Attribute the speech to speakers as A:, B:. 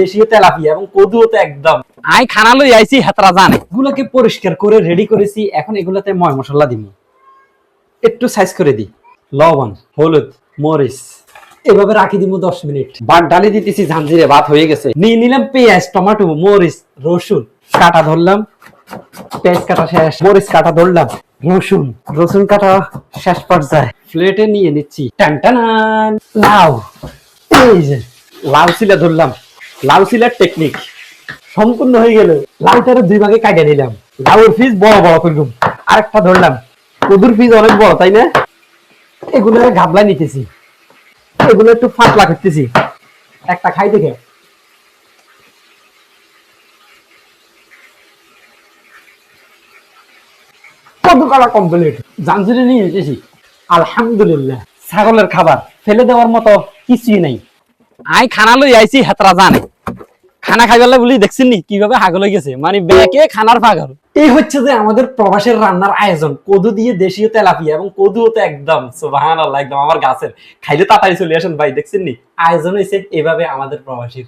A: দেশীয় তেলাপিয়া এবং কদুও তো একদম।
B: আই খানা লই আইছি হেতরা জানে।
A: পরিষ্কার করে রেডি করেছি এখন এগুলোতে ময় মশলা দিব একটু সাইজ করে দিই লবণ হলুদ মরিচ। এভাবে রাখি দিব দশ মিনিট। ভাত ডালি দিতেছি ঝাঞ্জিরে ভাত হয়ে গেছে। নিয়ে নিলাম পেঁয়াজ টমেটো মরিচ রসুন। কাটা ধরলাম পেঁয়াজ কাটা শেষ মরিচ কাটা ধরলাম রসুন। রসুন কাটা শেষ পর্যায়ে প্লেটে নিয়ে নিচ্ছি। টান টানান লাউ। এই যে লাউ সিলা ধরলাম। লাউ সিলার টেকনিক সম্পূর্ণ হয়ে গেল। লাউটার দুই ভাগে কাটে নিলাম। লাউর পিস বড় বড় করলাম আরেকটা ধরলাম। কদুর পিস অনেক বড়, তাই না? এগুলো গাবলা নিতেছি। এগুলো একটু ফাটলা করতেছি। একটা খাই দেখে। কলা কমপ্লিট জানজুরি নিয়ে এসেছি। আলহামদুলিল্লাহ। ছাগলের খাবার। ফেলে দেওয়ার মতো কিছুই নাই।
B: আই খানা লই আইছি হেতরা জানে। খানা খাইবেলা বলি, দেখছেন নি কীভাবে হাগল গেছে? মানে ব্যাকে খানার পাগল।
A: এই হচ্ছে যে আমাদের প্রবাসের রান্নার আয়োজন। কদু দিয়ে দেশীয় তেলাপিয়া এবং কদু তো একদম সুবাহান একদম আমার গাছের। খাইলে তাড়াতাড়ি চলে আসেন ভাই, দেখছেন নি? আয়োজন হয়েছে এভাবে আমাদের প্রবাসীর।